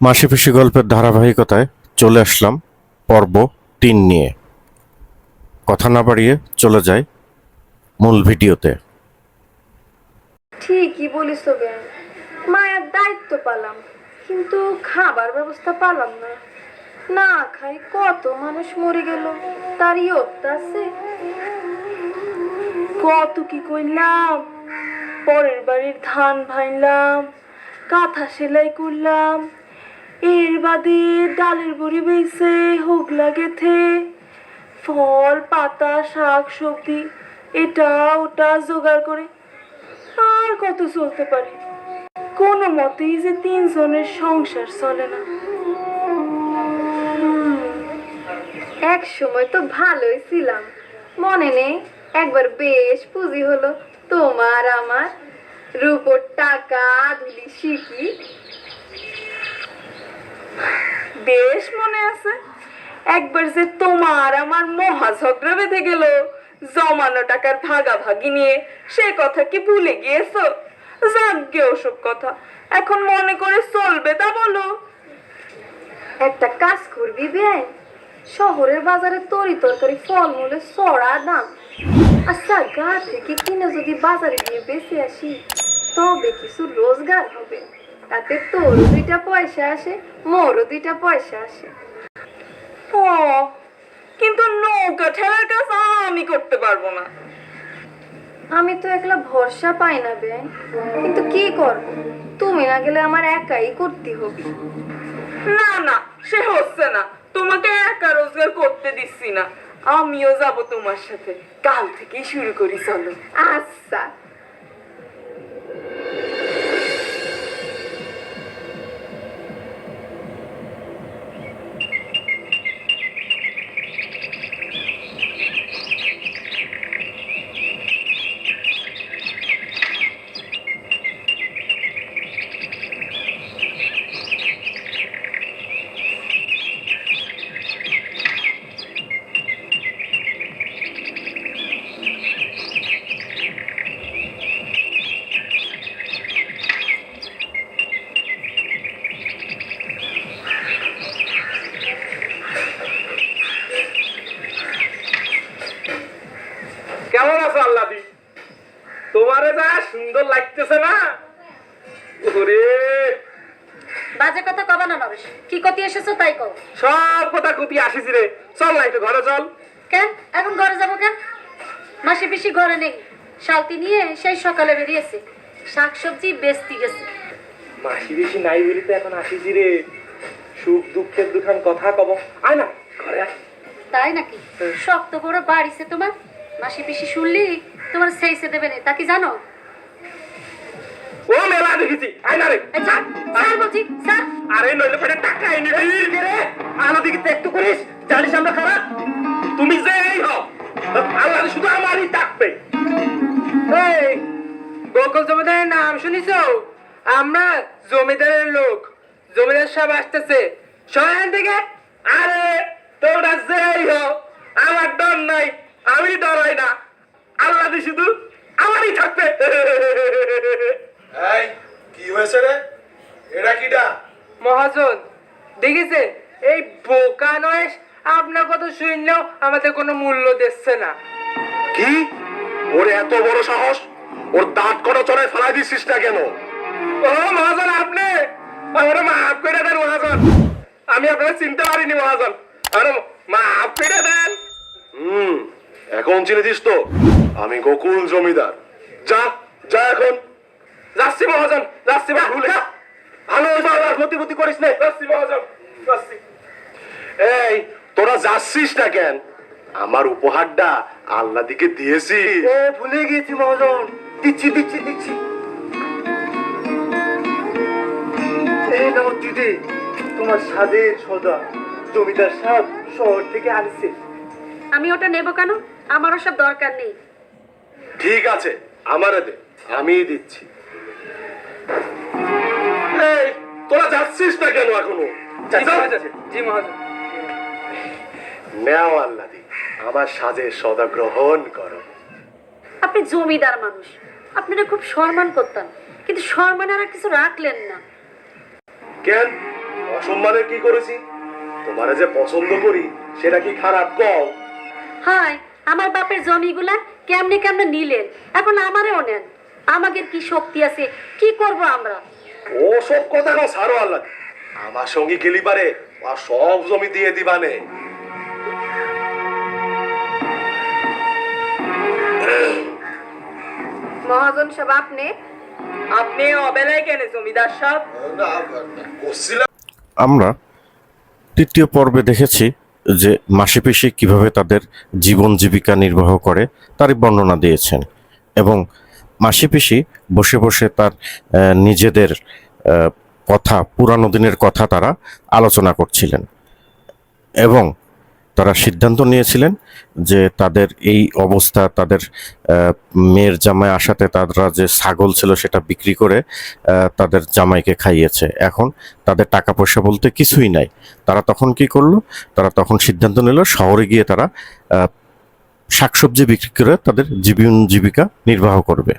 মাসি পিসি গল্পের ধারাবাহিকতায় চলে আসলাম পর্ব তিন নিয়ে। কথা না বাড়িয়ে চলে যাই মূল ভিডিওতে। ঠিকই বলিস জ্ঞান। মায়ের দায়িত্ব পালাম, কিন্তু খাবার ব্যবস্থা পালাম না। না খাই কত মানুষ মরে গেল তার আছে। কত কি কইলাম পরের বাড়ির ধান ভাইলাম কাঁথা সেলাই করলাম এর বাদে ডালের বড়ি বেইছে, হোক লাগেথে। ফল, পাতা, শাক, সবজি, এটা ওটা জোগাড় করে আর কত চলতে পারে। কোনো মতেই যে তিনজনের সংসার চলে না। এক সময় তো ভালোই ছিলাম। মনে নেই, একবার বেশ পুঁজি হলো তোমার আমার। রূপোর টাকা, ধুলি শিখি বেশ মনে আছে। একবার যে তোমার আমার মহা ঝগড়া বেঁধে গেল, জমানো টাকার ভাগাভাগি নিয়ে সে কথা কি ভুলে গিয়েছো? যাগ্গে ওসব কথা। এখন মনে করে চলবে তা বলো। একটা কাজ করবি বেন শহরের বাজারে তরি তরকারি ফলমূলের সরা দাম আচ্ছা গা থেকে কিনে যদি বাজারে নিয়ে বেঁচে আসি, তবে কিছু রোজগার হবে। তাতে তোর দুইটা পয়সা আসে মোরও দুইটা পয়সা আসে। ও কিন্তু নৌকা ঠেলার কাজ আমি করতে পারব না। আমি তো একলা ভরসা পাই না বেন। কিন্তু কি করব? তুমি না গেলে আমার একাই করতে হবে। না না সে হচ্ছে না। তোমাকে একা রোজগার করতে দিচ্ছি না। আমিও যাব তোমার সাথে। কাল থেকেই শুরু করি চলো। আচ্ছা। সুন্দর লাগতেছে না? ওরে। বাজে কথা কবা না নরেশ। কি কতি এসেছ তাই কও। সব কথা কুতি আসিস রে। চল না একটু ঘরে চল। কেন? এখন ঘরে যাব কেন? মাসি পিসি ঘরে নেই। শালতি নিয়ে সেই সকালে বেরিয়েছে। শাকসবজি বেচতে গেছে। মাসি বেশি নাই বলি তো এখন আসিস রে। সুখ দুঃখের দুখান কথা কব। আয় না ঘরে তাই নাকি? শক্ত বড় বাড়িছে তোমার। মাসি পিসি শুনলি তোমার সেইসে দেবে না তা কি জানো? ও মেলা দেখেছি রে। স্যার বলছি স্যার আরে নইলে পেটে টাকা এনে দিবি রে। আলো দিকে একটু করিস জানিস আমরা খারাপ তুমি যে এই হও আল্লাহ শুধু আমারই ডাকবে। এই গোকুল জমিদারের নাম শুনিছো? আমরা জমিদারের লোক জমিদার সব আসতেছে। সহায়ন থেকে? আরে তোমরা যেই হও আমার ডর নাই আমি ডরাই না। আল্লাহ শুধু আমারই থাকবে। রে এটা কিটা মহাজন দেখেছে? এই বোকা নয় আপনার শুনলেও আমাদের কোনো মূল্য দিচ্ছে না। কি? ওর এত বড় সাহস? ওর দাঁত কটা চড়ায় ফেলাই দিছিস না কেন? ও মহাজন আপনি? আমার মাফ করে দেন মহাজন। আমি আপনাকে চিনতে পারিনি মহাজন। আরে মাফ করে দেন। হুম এখন চিনেছিস তো? আমি গোকুল জমিদার। যা যা এখন। যাচ্ছি মহাজন যাচ্ছি বা ভুলে ভালো বাবার প্রতিপত্তি করিস না। যাচ্ছি মহাজন যাচ্ছি এই তোরা যাচ্ছিস না কেন? আমার উপহারটা আল্লাহ দিকে দিয়েছি ভুলে গিয়েছি মহাজন। দিচ্ছি দিচ্ছি দিচ্ছি। এই নাও দিদি তোমার সাজের সদা। জমিদার সাহেব শহর থেকে আনছে। আমি ওটা নেব কেন? আমার ওসব দরকার নেই। ঠিক আছে আমারে দে আমি দিচ্ছি। তোরা যাচ্ছিস না কেন এখনও। জি মহাজন নেও আল্লাহ আমার সাজের সদা গ্রহণ করো। আপনি জমিদার মানুষ। আপনারা খুব সম্মান করতাম কিন্তু সম্মান আর কিছু রাখলেন না। কেন? অসম্মানের কি করেছি? তোমারে যে পছন্দ করি সেটা কি খারাপ কও? হয় আমার বাপের জমিগুলা কেমনে কেমনে নিলেন এখন আমারও নেন। আমাদের কি শক্তি আছে কি করব আমরা? ও সব কথা কও ছাড়ো আল্লাহ। আমার সঙ্গে গেলি পারে আর সব জমি দিয়ে দিবানে মহাজন সাহেব আপনি? আপনি অবেলায় কেন জমিদার সাহেব? আমরা তৃতীয় পর্বে দেখেছি যে মাসি পিসি কীভাবে তাদের জীবন জীবিকা নির্বাহ করে তারই বর্ণনা দিয়েছেন। এবং মাসি পিসি বসে বসে তার নিজেদের কথা, পুরানো দিনের কথা তারা আলোচনা করছিলেন। এবং তারা সিদ্ধান্ত নিয়েছিলেন যে তাদের এই অবস্থা, তাদের মেয়ের জামাই আসাতে তারা যে ছাগল ছিল সেটা বিক্রি করে তাদের জামাইকে খাইয়েছে। এখন তাদের টাকা পয়সা বলতে কিছুই নাই। তারা তখন কি করল? তারা তখন সিদ্ধান্ত নিল শহরে গিয়ে তারা শাকসবজি বিক্রি করে তাদের জীবন, জীবিকা নির্বাহ করবে।